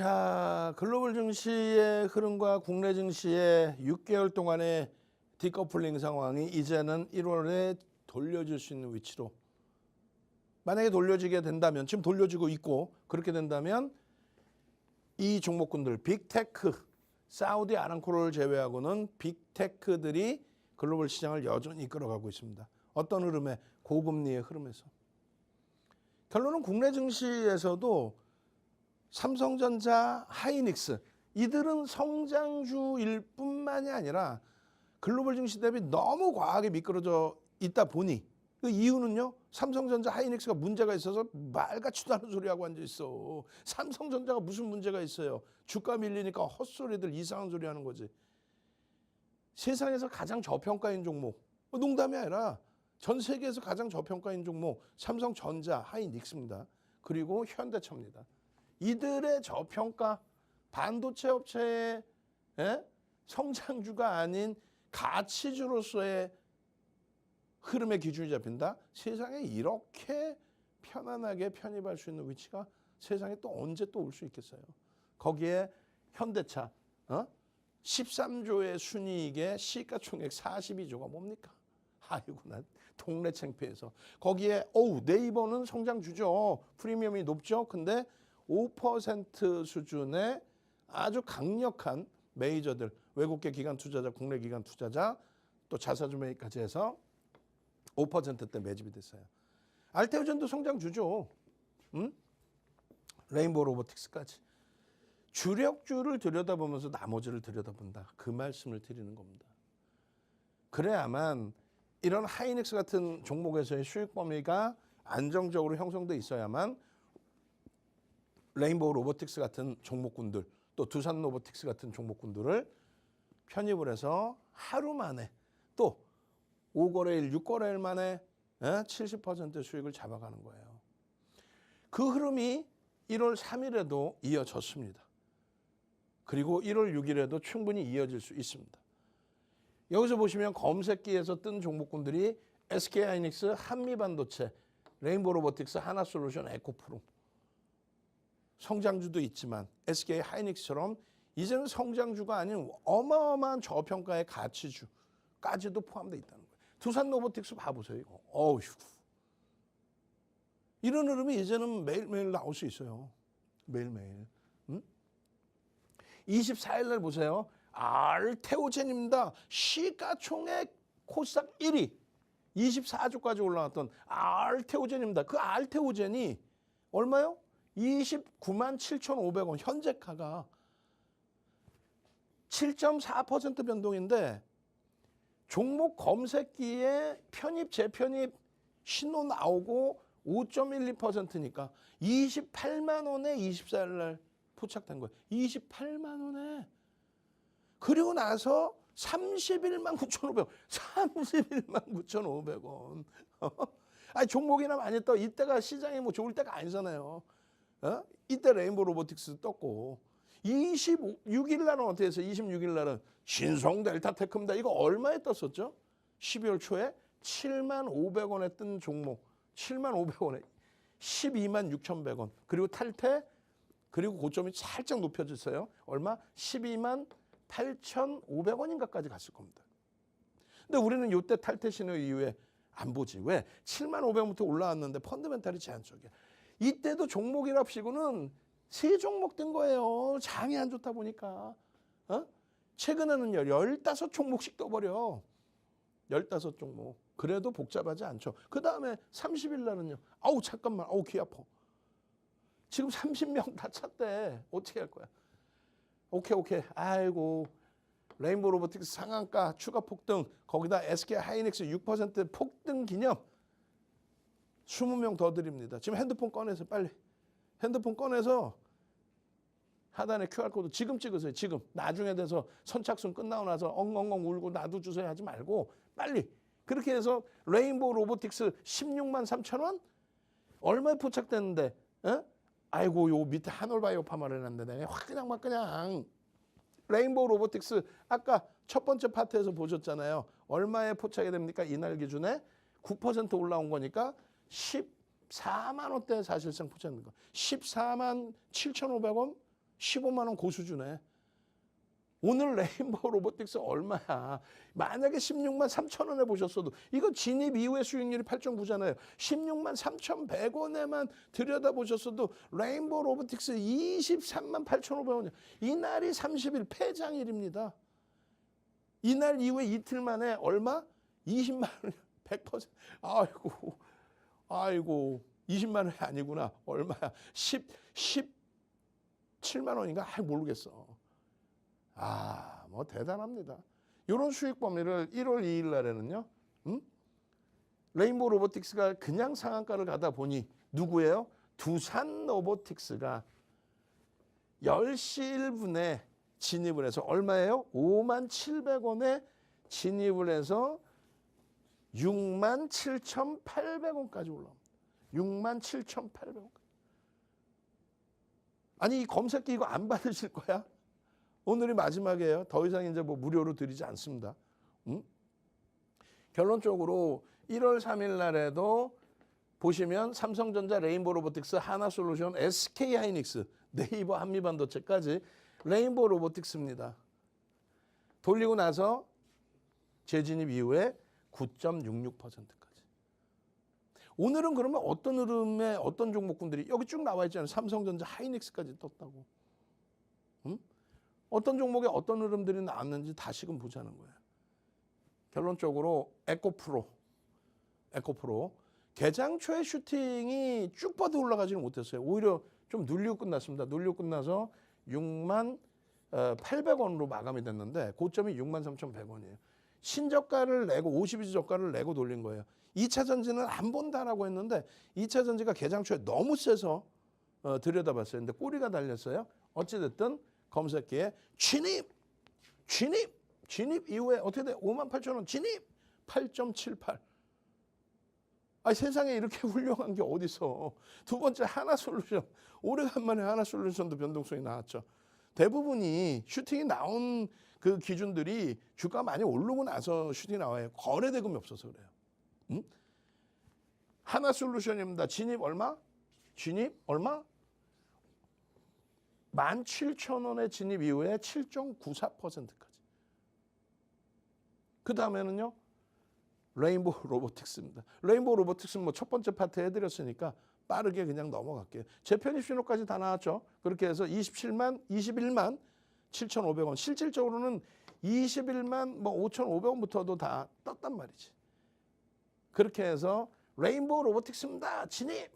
자, 글로벌 증시의 흐름과 국내 증시의 6개월 동안의 디커플링 상황이 이제는 1월에 돌려질 수 있는 위치로 만약에 돌려지게 된다면 지금 돌려지고 있고 그렇게 된다면 이 종목군들 빅테크 사우디 아람코를 제외하고는 빅테크들이 글로벌 시장을 여전히 이끌어가고 있습니다. 어떤 흐름에 고금리의 흐름에서 결론은 국내 증시에서도 삼성전자, 하이닉스 이들은 성장주일 뿐만이 아니라 글로벌 증시 대비 너무 과하게 미끄러져 있다 보니 그 이유는요. 삼성전자, 하이닉스가 문제가 있어서 말같지도 않은 소리하고 앉아 있어. 삼성전자가 무슨 문제가 있어요? 주가 밀리니까 헛소리들 이상한 소리 하는 거지. 세상에서 가장 저평가인 종목. 뭐 농담이 아니라 전 세계에서 가장 저평가인 종목 삼성전자, 하이닉스입니다. 그리고 현대차입니다. 이들의 저평가 반도체 업체의 예? 성장주가 아닌 가치주로서의 흐름의 기준이 잡힌다. 세상에 이렇게 편안하게 편입할 수 있는 위치가 세상에 또 언제 또 올 수 있겠어요. 거기에 현대차 어? 13조의 순이익에 시가총액 42조가 뭡니까? 아이고 난 동네 창피해서 거기에 어우 네이버는 성장주죠. 프리미엄이 높죠. 근데 5% 수준의 아주 강력한 메이저들 외국계 기관 투자자, 국내 기관 투자자 또 자사주 매입까지 해서 5%대 매집이 됐어요. 알테오젠도 성장주죠. 음? 레인보우 로보틱스까지. 주력주를 들여다보면서 나머지를 들여다본다. 그 말씀을 드리는 겁니다. 그래야만 이런 하이닉스 같은 종목에서의 수익 범위가 안정적으로 형성돼 있어야만 레인보우 로보틱스 같은 종목군들 또 두산 로보틱스 같은 종목군들을 편입을 해서 하루 만에 또 5거래일, 6거래일 만에 70% 수익을 잡아가는 거예요. 그 흐름이 1월 3일에도 이어졌습니다. 그리고 1월 6일에도 충분히 이어질 수 있습니다. 여기서 보시면 검색기에서 뜬 종목군들이 SK하이닉스, 한미반도체, 레인보우 로보틱스, 하나솔루션, 에코프로 성장주도 있지만 SK 하이닉스처럼 이제는 성장주가 아닌 어마어마한 저평가의 가치주까지도 포함되어 있다는 거예요. 두산 로보틱스 봐보세요. 이거. 어휴. 이런 흐름이 이제는 매일매일 나올 수 있어요. 매일매일. 음? 24일 날 보세요. 알테오젠입니다. 시가총액 코스닥 1위. 24조까지 올라왔던 알테오젠입니다. 그 알테오젠이 얼마요? 29만 7,500원. 현재가가 7.4% 변동인데 종목 검색기에 편입, 재편입 신호 나오고 5.12%니까 28만 원에 24일 날 포착된 거예요. 28만 원에. 그리고 나서 31만 9,500원. 31만 9,500원. 아니 종목이나 많이 떠. 이때가 시장이 뭐 좋을 때가 아니잖아요. 어? 이때 레인보우 로보틱스 떴고 26일 날은 어떻게 했어요? 26일 날은 신성 델타 테크입니다. 이거 얼마에 떴었죠? 12월 초에 7만 500원에 뜬 종목. 7만 500원에 12만 6,100원. 그리고 탈퇴 그리고 고점이 살짝 높여졌어요. 얼마? 12만 8,500원인가까지 갔을 겁니다. 근데 우리는 이때 탈퇴 신호 이후에 안 보지. 왜? 7만 500원부터 올라왔는데 펀드멘탈이 제한적이야. 이때도 종목이랍시고는 세 종목 뜬 거예요. 장이 안 좋다 보니까. 어? 최근에는요, 15종목씩 떠버려. 15종목. 그래도 복잡하지 않죠. 그 다음에 30일 날은요, 아우, 잠깐만, 아우, 귀 아파. 지금 30명 다 찼대. 어떻게 할 거야? 오케이, 오케이. 아이고. 레인보우 로보틱스 상한가 추가 폭등, 거기다 SK 하이닉스 6% 폭등 기념 20명 더 드립니다. 지금 핸드폰 꺼내서 빨리. 핸드폰 꺼내서 하단에 QR코드 지금 찍으세요. 지금. 나중에 돼서 선착순 끝나고 나서 엉엉엉 울고 나도 주세요 하지 말고 빨리. 그렇게 해서 레인보우 로보틱스 16만 3천 원? 얼마에 포착됐는데? 어? 아이고 요 밑에 한올바이오 파마를 해놨는데 내가 확 그냥 막 그냥 레인보우 로보틱스 아까 첫 번째 파트에서 보셨잖아요. 얼마에 포착이 됩니까? 이날 기준에 9% 올라온 거니까 14만 원대 사실상 포착된 거. 14만 7,500원 15만 원 고수준에. 오늘 레인보우 로보틱스 얼마야? 만약에 16만 3천 원에 보셨어도 이거 진입 이후에 수익률이 8.9잖아요. 16만 3,100원에만 들여다 보셨어도 레인보우 로보틱스 23만 8,500원이야. 이날이 30일 폐장일입니다. 이날 이후에 이틀 만에 얼마? 20만 원, 100%. 아이고, 아이고, 20만 원이 아니구나. 얼마야? 10, 17만 원인가? 아, 모르겠어. 아, 뭐 대단합니다. 이런 수익 범위를 1월 2일 날에는요. 음? 레인보우 로보틱스가 그냥 상한가를 가다 보니 누구예요? 두산 로보틱스가 10시 1분에 진입을 해서 얼마예요? 5만 700원에 진입을 해서 6만 7,800원까지 올라옵니다. 6만 7,800원. 아니 이 검색기 이거 안 받으실 거야? 오늘이 마지막이에요. 더 이상 이제 뭐 무료로 드리지 않습니다. 음? 결론적으로 1월 3일 날에도 보시면 삼성전자, 레인보우 로보틱스, 하나솔루션, SK 하이닉스, 네이버 한미반도체까지 레인보우 로보틱스입니다. 돌리고 나서 재진입 이후에 9.66%까지. 오늘은 그러면 어떤 흐름에 어떤 종목군들이 여기 쭉 나와 있잖아요. 삼성전자, 하이닉스까지 떴다고. 음? 어떤 종목에 어떤 흐름들이 나왔는지 다시금 보자는 거예요. 결론적으로 에코프로, 에코프로 개장 초에 슈팅이 쭉 뻗어 올라가지는 못했어요. 오히려 좀 눌리고 끝났습니다. 눌리고 끝나서 6만 800원으로 마감이 됐는데 고점이 6만 3,100원이에요. 신저가를 내고 52주 저가를 내고 돌린 거예요. 2차 전지는 안 본다라고 했는데 2차 전지가 개장 초에 너무 세서 어, 들여다봤어요. 근데 꼬리가 달렸어요. 어찌됐든 검색기에 진입, 진입, 진입 이후에 어떻게 돼? 5만 8천 원 진입 8.78. 아 세상에 이렇게 훌륭한 게 어디서? 두 번째 하나 솔루션 오래간만에 하나 솔루션도 변동성이 나왔죠. 대부분이 슈팅이 나온 그 기준들이 주가 많이 오르고 나서 슈팅이 나와요. 거래 대금이 없어서 그래요. 응? 하나 솔루션입니다. 진입 얼마? 진입 얼마? 17,000원의 진입 이후에 7.94%까지. 그 다음에는요. 레인보우 로보틱스입니다. 레인보우 로보틱스는 뭐 첫 번째 파트 해드렸으니까 빠르게 그냥 넘어갈게요. 재편입 신호까지 다 나왔죠. 그렇게 해서 27만, 21만 7,500원. 실질적으로는 21만 뭐 5,500원부터도 다 떴단 말이지. 그렇게 해서 레인보우 로보틱스입니다. 진입.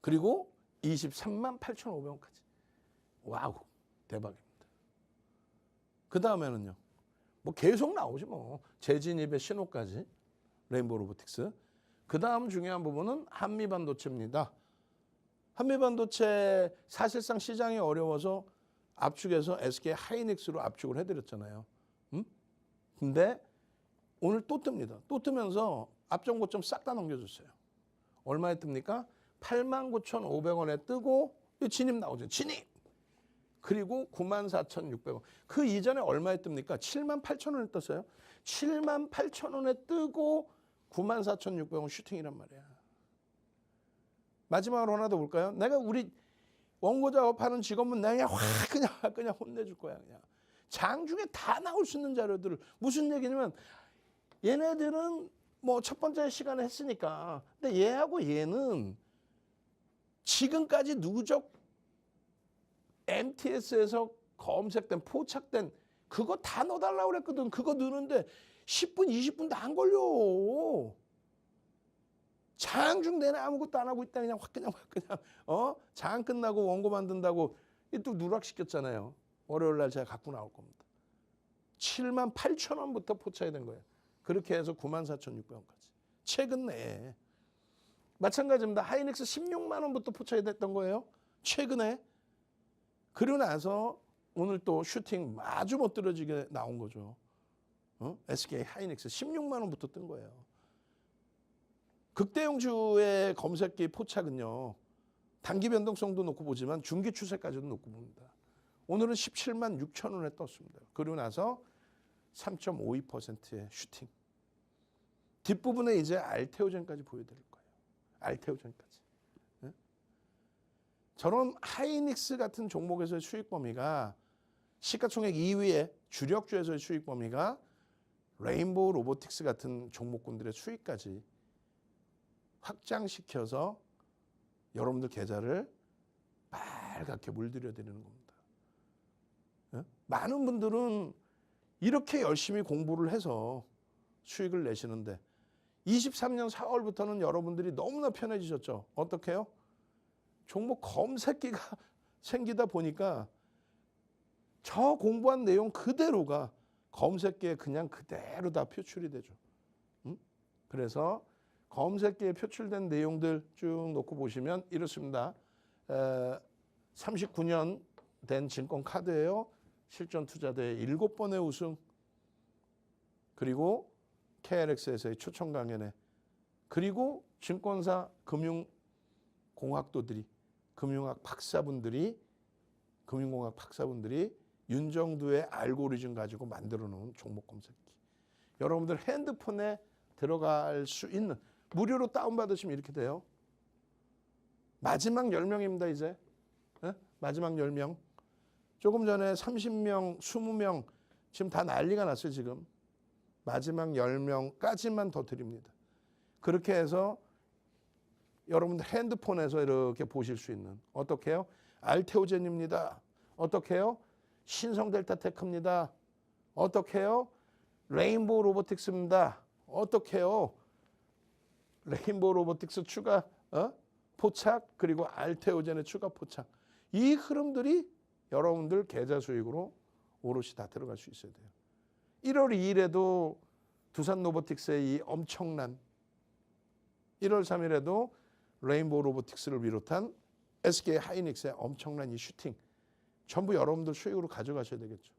그리고 23만 8,500원까지. 와우, 대박입니다. 그 다음에는요. 뭐 계속 나오지 뭐. 재진입의 신호까지. 레인보우 로보틱스. 그 다음 중요한 부분은 한미 반도체입니다. 한미 반도체 사실상 시장이 어려워서 압축해서 SK 하이닉스로 압축을 해드렸잖아요. 음? 근데 오늘 또 뜹니다. 또 뜨면서 앞전 고점 싹 다 넘겨줬어요. 얼마에 뜹니까? 89,500원에 뜨고 진입 나오죠. 진입. 그리고 94,600원. 그 이전에 얼마에 뜹니까? 78,000원에 떴어요. 78,000원에 뜨고 94,600원 슈팅이란 말이야. 마지막으로 하나 더 볼까요? 내가 우리 원고 작업하는 직원분 내가 그냥 확 그냥 그냥 혼내줄 거야 그냥. 장 중에 다 나올 수 있는 자료들을 무슨 얘기냐면 얘네들은 뭐 첫 번째 시간에 했으니까 근데 얘하고 얘는 지금까지 누적 MTS에서 검색된 포착된 그거 다 넣어달라고 그랬거든. 그거 넣는데 10분, 20분도 안 걸려. 장중 내내 아무것도 안 하고 있다 그냥 확 그냥 확 그냥 어? 장 끝나고 원고 만든다고 또 누락시켰잖아요. 월요일 날 제가 갖고 나올 겁니다. 7만 8천 원부터 포착이 된 거예요. 그렇게 해서 9만 4,600원까지. 최근 내에. 마찬가지입니다. 하이닉스 16만 원부터 포착이 됐던 거예요. 최근에. 그러고 나서 오늘 또 슈팅 아주 못 떨어지게 나온 거죠. 어? SK 하이닉스 16만 원부터 뜬 거예요. 극대형주의 검색기 포착은요. 단기 변동성도 놓고 보지만 중기 추세까지도 놓고 봅니다. 오늘은 17만 6천 원에 떴습니다. 그러고 나서 3.52%의 슈팅. 뒷부분에 이제 알테오젠까지 보여드릴 거예요. 알테오젠까지. 저런 하이닉스 같은 종목에서의 수익 범위가 시가총액 2위의 주력주에서의 수익 범위가 레인보우 로보틱스 같은 종목군들의 수익까지 확장시켜서 여러분들 계좌를 빨갛게 물들여 드리는 겁니다. 예? 많은 분들은 이렇게 열심히 공부를 해서 수익을 내시는데 23년 4월부터는 여러분들이 너무나 편해지셨죠. 어떻게요? 종목 검색기가 생기다 보니까 저 공부한 내용 그대로가 검색기에 그냥 그대로 다 표출이 되죠. 음? 그래서 검색기에 표출된 내용들 쭉 놓고 보시면 이렇습니다. 에, 39년 된 증권 카드예요. 실전 투자대회 7번의 우승. 그리고 KLX에서의 초청 강연회. 그리고 증권사 금융 공학도들이 금융학 박사분들이 금융공학 박사분들이 윤정두의 알고리즘 가지고 만들어 놓은 종목 검색기. 여러분들 핸드폰에 들어갈 수 있는 무료로 다운 받으시면 이렇게 돼요. 마지막 10명입니다, 이제. 예? 마지막 10명. 조금 전에 30명, 20명 지금 다 난리가 났어요, 지금. 마지막 10명까지만 더 드립니다. 그렇게 해서 여러분들 핸드폰에서 이렇게 보실 수 있는 어떻게 해요? 알테오젠입니다. 어떻게 해요? 신성델타 테크입니다. 어떻게 해요? 레인보우 로보틱스입니다. 어떻게 해요? 레인보우 로보틱스 추가 어? 포착 그리고 알테오젠의 추가 포착. 이 흐름들이 여러분들 계좌 수익으로 오롯이 다 들어갈 수 있어야 돼요. 1월 2일에도 두산 로보틱스의 이 엄청난 1월 3일에도 레인보우 로보틱스를 비롯한 SK 하이닉스의 엄청난 이 슈팅 전부 여러분들 수익으로 가져가셔야 되겠죠.